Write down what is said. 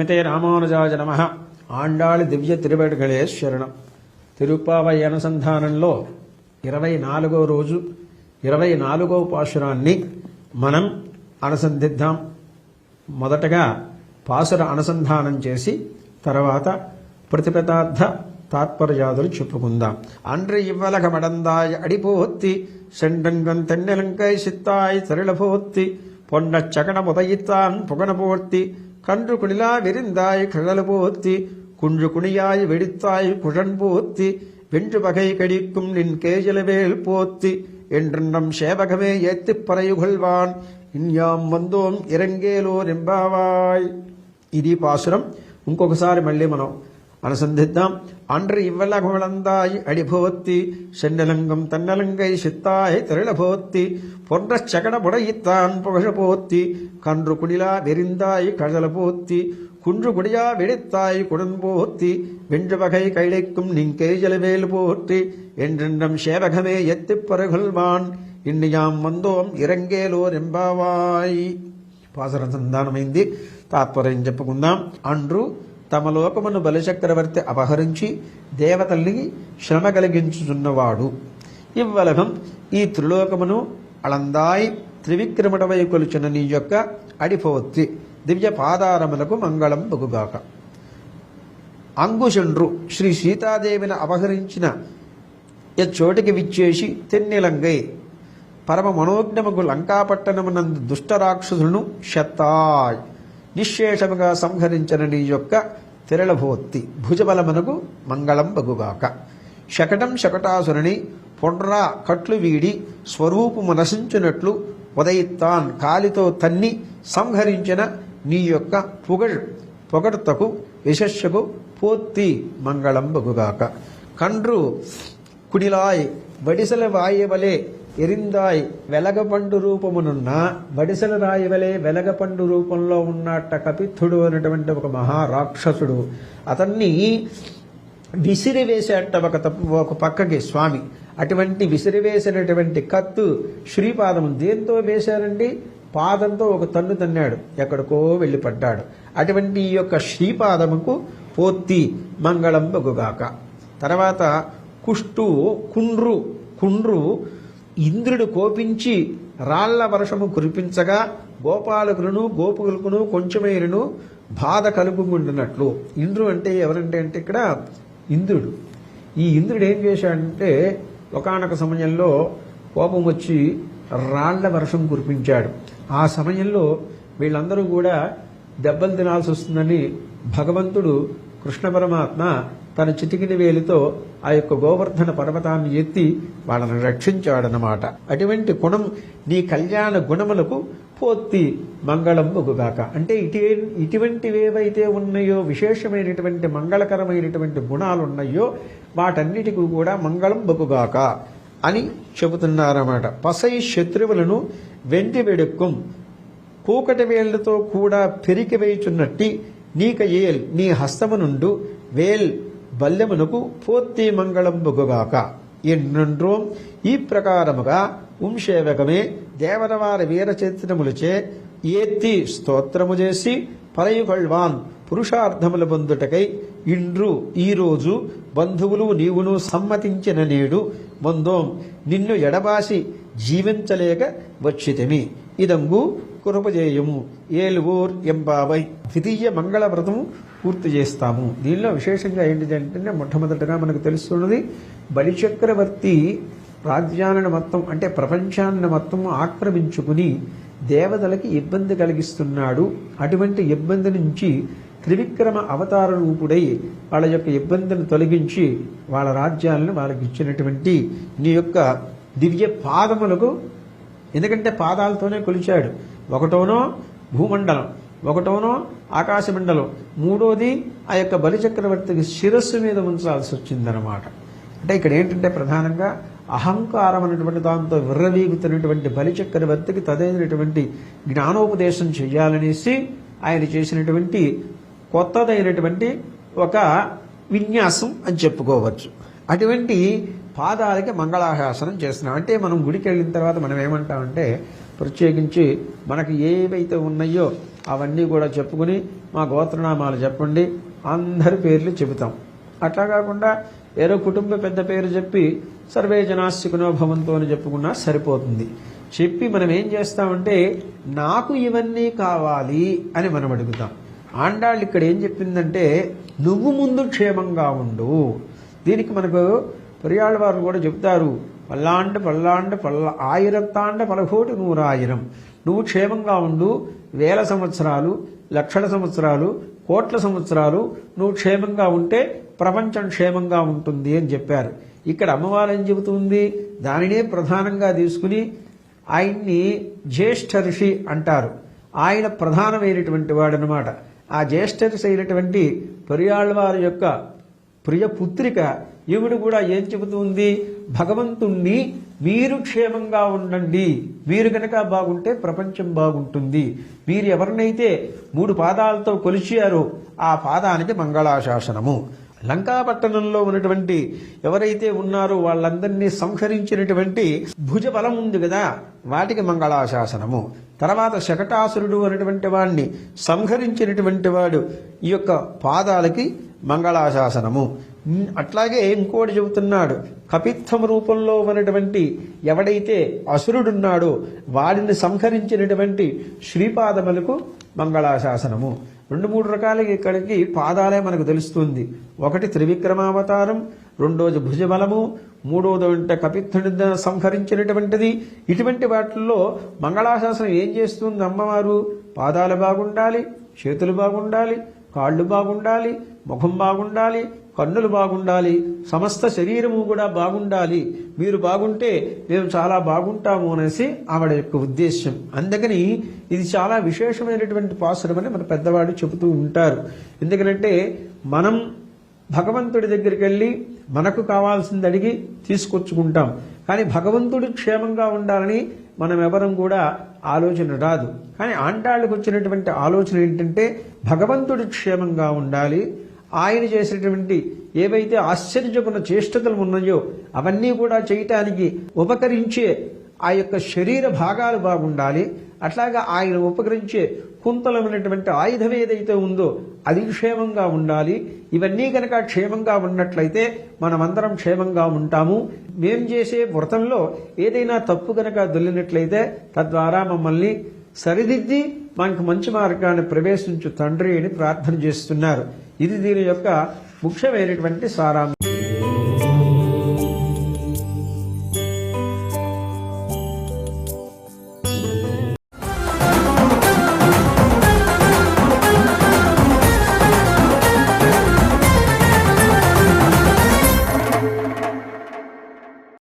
ஸ்ரீமதே ராமானுஜாய நம ఆండాళి దివ్య తిరువడిగలే శరణం తిరుప్పావై అనుసంధానంలో ఇరవై నాలుగో రోజు ఇరవై నాలుగో పాశురాన్ని మనం అనుసంధిద్దాం మొదటగా పాసుర అనుసంధానం చేసి తర్వాత ప్రతిపదార్థ తాత్పర్యాదులు చెప్పుకుందాం அன்று இவ்வலக மடந்தாய் அடிபோத்தி செண்டங்கன் தென்னலங்கை சித்தாய் சரளபோத்தி பொன்னச் சகன முதையித்தான் புகன போர்த்தி கன்று குணிலா விரிந்தாய் கிழல் போத்தி குன்று குணியாய் வெடித்தாய் குழன் போத்தி வென்று பகை கடிக்கும் நின் கேஜலவேல் போத்தி என்றென்னம் சேவகமே ஏத்திப் பறையுகொள்வான் ఇన్యాం వందోం ఇరంగేలోర్ ఎంబావాయ్ ఇది పాసురం ఇంకొకసారి మళ్ళీ మనం అనుసంధిద్దాం அன்று இவ்வளகுழந்தாய் அடிபோத்தி சென்னலங்கம் தன்னலங்கை சித்தாய் திரளபோத்தி பொன்ற சகட புடையித்தான் புகழ போத்தி கன்று குடிலா வெறிந்தாய் கழல போத்தி குன்று குடியா வெடித்தாய் குடன் போத்தி வென்று வகை கைழைக்கும் நிங்கேஜலவேல் போற்றி என்றென்றம் சேவகமே எத்திப் பருகொள்வான் ఇన్నియాం మందోం ఇరంగేలోర్ ఎంబావాయి పాసర సంధానమైంది తాత్పర్యం చెప్పుకుందాం అండ్రు తమ లోకమును బలిచక్రవర్తి అపహరించి దేవతల్ని శ్రమ కలిగించుచున్నవాడు. ఇవ్వలగం ఈ త్రిలోకమును అళందాయి త్రివిక్రముడవై కొలుచున్న నీ యొక్క అడిపోత్తి దివ్య పాదారములకు మంగళం బగుగాక. అంగుశండ్రు శ్రీ సీతాదేవిని అపహరించిన చోటికి విచ్చేసి తెన్నెలంగై పరమ మనోజ్ఞముకు లంకాపట్టణమునందు దుష్టరాక్షసులను రాక్షసులను నిశ్శేషముగా సంహరించిన నీ యొక్క తిరళభోత్తి భుజబలమునకు మంగళం బగుగాక. శకటం శకటాసురుని పొండ్రా కట్లు వీడి స్వరూపము నశించినట్లు ఉదయిత్తాన్ కాలితో తన్ని సంహరించిన నీ యొక్క పొగళ్ పొగడ్తకు యశస్సుకు పూర్తి మంగళం బగుగాక. కండ్రు కుడిలాయ్ బడిసల వాయవలే ఎరిందాయ్ వెలగపండు రూపమునున్న బడిసల రాయవలే వెలగపండు రూపంలో ఉన్నట్ట కపిత్తుడు అనేటువంటి ఒక మహారాక్షసుడు. అతన్ని విసిరివేసేట ఒక తప్పు ఒక పక్కకి స్వామి. అటువంటి విసిరివేసినటువంటి కత్తు శ్రీపాదం దేంతో వేశారండి? పాదంతో ఒక తన్ను తన్నాడు. ఎక్కడికో వెళ్ళి పడ్డాడు అటువంటి ఈ యొక్క శ్రీపాదముకు పోత్తి మంగళం బగుగాక తర్వాత కుష్టు కుండ్రు కుండ్రు ఇంద్రుడు కోపించి రాళ్ళ వర్షము కురిపించగా గోపాలకులను గోపుకులను కొంచెమేరును బాధ కలుపుకుంటున్నట్లు ఇంద్రుడు అంటే ఎవరంటే అంటే ఇక్కడ ఇంద్రుడు. ఈ ఇంద్రుడు ఏం చేశాడంటే ఒకనొక సమయంలో కోపం వచ్చి రాళ్ళ వర్షం కురిపించాడు. ఆ సమయంలో వీళ్ళందరూ కూడా దెబ్బలు తినాల్సి వస్తుందని భగవంతుడు కృష్ణ పరమాత్మ తన చిటికిన వేలితో ఆ యొక్క గోవర్ధన పర్వతాన్ని ఎత్తి వాళ్ళని రక్షించాడనమాట అటువంటి గుణం నీ కళ్యాణ గుణములకు పోత్తి మంగళం బొగుగాక అంటే ఇటే ఇటువంటివేవైతే ఉన్నాయో విశేషమైనటువంటి మంగళకరమైనటువంటి గుణాలు ఉన్నాయో వాటన్నిటికీ కూడా మంగళం బొగుగాక అని చెబుతున్నారన్నమాట. పసై శత్రువులను వెండి వెడుక్కుం కూకటి వేళ్ళతో కూడా పెరికి వేయుచున్నట్టి నీక ఏల్ నీ హస్తము నుండు వేల్ బల్యమునకు పూర్తి మంగళంబుగుగాక. బొగుగాక ఈ ప్రకారముగా ఉంశేవకమే దేవరవారి వీరచరిత్రములచే ఏత్తి స్తోత్రము చేసి పరయుగళ్వాన్ పురుషార్థముల బందుటకై ఇండ్రు ఈరోజు బంధువులు నీవును సమ్మతించిన నేడు బందోం నిన్ను ఎడబాసి జీవించలేక వచ్చితిమి. ఇదంగు కృపజేయము ఏలువూర్ ఎంబావై. ద్వితీయ మంగళ వ్రతము పూర్తి చేస్తాము. దీనిలో విశేషంగా ఏంటిదంటే మొట్టమొదటగా మనకు తెలుస్తున్నది బలిచక్రవర్తి రాజ్యాలను మొత్తం అంటే ప్రపంచాన్ని మొత్తం ఆక్రమించుకుని దేవతలకి ఇబ్బంది కలిగిస్తున్నాడు. అటువంటి ఇబ్బంది నుంచి త్రివిక్రమ అవతార రూపుడై వాళ్ళ యొక్క ఇబ్బందిని తొలగించి వాళ్ళ రాజ్యాలను వాళ్ళకి ఇచ్చినటువంటి నీ యొక్క దివ్య పాదములకు ఎందుకంటే పాదాలతోనే కొలిచాడు. ఒకటోనో భూమండలం. ఒకటోనో ఆకాశమండలం. మూడోది ఆ యొక్క బలిచక్రవర్తికి శిరస్సు మీద ఉంచాల్సి వచ్చిందనమాట అంటే ఇక్కడ ఏంటంటే ప్రధానంగా అహంకారం అనేటువంటి దాంతో విర్రవీగుతున్నటువంటి బలిచక్రవర్తికి తదైనటువంటి జ్ఞానోపదేశం చేయాలనేసి ఆయన చేసినటువంటి కొత్తదైనటువంటి ఒక విన్యాసం అని చెప్పుకోవచ్చు. అటువంటి పాదాలకి మంగళాశాసనం చేస్తున్నాం. అంటే మనం గుడికి వెళ్ళిన తర్వాత మనం ఏమంటామంటే ప్రత్యేకించి మనకు ఏవైతే ఉన్నాయో అవన్నీ కూడా చెప్పుకుని మా గోత్రనామాలు చెప్పండి. అందరి పేర్లు చెబుతాం. అట్లా కాకుండా ఏదో కుటుంబ పెద్ద పేరు చెప్పి సర్వే జనాశికునో భవంతో అని చెప్పుకున్నా సరిపోతుంది. చెప్పి మనం ఏం చేస్తామంటే నాకు ఇవన్నీ కావాలి అని మనం అడుగుతాం. ఆండాళ్ళు ఇక్కడ ఏం చెప్పిందంటే నువ్వు ముందు క్షేమంగా ఉండు. దీనికి మనకు పెరియాళ్ళ వారు కూడా చెప్తారు పల్లాండ పల్లాండ పల్ల ఆయిరత్తాండ పలకోటి నూరాయిరం. నువ్వు క్షేమంగా ఉండు వేల సంవత్సరాలు లక్షల సంవత్సరాలు కోట్ల సంవత్సరాలు నువ్వు క్షేమంగా ఉంటే ప్రపంచం క్షేమంగా ఉంటుంది అని చెప్పారు. ఇక్కడ అమ్మవారు ఏం చెబుతుంది? దానినే ప్రధానంగా తీసుకుని ఆయన్ని జ్యేష్ఠ ఋషి అంటారు. ఆయన ప్రధానమైనటువంటి వాడనమాట ఆ జ్యేష్ఠ ఋషి అయినటువంటి పెరియాళ్ళవారి యొక్క ప్రియ పుత్రిక ఈవిడ కూడా ఏం చెబుతుంది? భగవంతుణ్ణి మీరు క్షేమంగా ఉండండి. మీరు గనక బాగుంటే ప్రపంచం బాగుంటుంది. మీరు ఎవరినైతే మూడు పాదాలతో కొలిచారో ఆ పాదానికి మంగళాశాసనము. లంకాపట్టణంలో ఉన్నటువంటి ఎవరైతే ఉన్నారో వాళ్ళందరినీ సంహరించినటువంటి భుజ బలం ఉంది కదా వాటికి మంగళాశాసనము. తర్వాత శకటాసురుడు అనేటువంటి వాడిని సంహరించినటువంటి వాడు ఈ యొక్క పాదాలకి మంగళాశాసనము. అట్లాగే ఇంకోటి చెబుతున్నాడు. కపిత్వం రూపంలో ఉన్నటువంటి ఎవడైతే అసురుడున్నాడో వాడిని సంహరించినటువంటి శ్రీపాదములకు మంగళాశాసనము. రెండు మూడు రకాల ఇక్కడికి పాదాలే మనకు తెలుస్తుంది. ఒకటి త్రివిక్రమావతారం రెండోది భుజబలము మూడోది అంటే కపిత్థుడి సంహరించినటువంటిది. ఇటువంటి వాటిల్లో మంగళాశాసనం ఏం చేస్తుంది అమ్మవారు? పాదాలు బాగుండాలి చేతులు బాగుండాలి కాళ్ళు బాగుండాలి ముఖం బాగుండాలి కన్నులు బాగుండాలి సమస్త శరీరము కూడా బాగుండాలి. మీరు బాగుంటే మేము చాలా బాగుంటాము అనేసి ఆవిడ యొక్క ఉద్దేశ్యం. అందుకని ఇది చాలా విశేషమైనటువంటి పాసురం అని మన పెద్దవాడు చెబుతూ ఉంటారు. ఎందుకంటే మనం భగవంతుడి దగ్గరికి వెళ్ళి మనకు కావాల్సింది అడిగి తీసుకొచ్చుకుంటాం. కానీ భగవంతుడు క్షేమంగా ఉండాలని మనం ఎవరం కూడా ఆలోచన రాదు. కానీ ఆంటాళ్ళకు వచ్చినటువంటి ఆలోచన ఏంటంటే భగవంతుడు క్షేమంగా ఉండాలి. ఆయన చేసినటువంటి ఏవైతే ఆశ్చర్యకున్న చేష్టతలు ఉన్నాయో అవన్నీ కూడా చేయటానికి ఉపకరించే ఆ యొక్క శరీర భాగాలు బాగుండాలి. అట్లాగా ఆయన ఉపకరించే కుంతలమైనటువంటి ఆయుధం ఏదైతే ఉందో అది క్షేమంగా ఉండాలి. ఇవన్నీ కనుక క్షేమంగా ఉన్నట్లయితే మనమందరం క్షేమంగా ఉంటాము. మేం చేసే వ్రతంలో ఏదైనా తప్పు కనుక దొల్లినట్లయితే తద్వారా మమ్మల్ని సరిదిద్ది మనకు మంచి మార్గాన్ని ప్రవేశించు తండ్రి అని ప్రార్థన చేస్తున్నారు. ఇది దీని యొక్క ముఖ్యమైనటువంటి సారాంశం.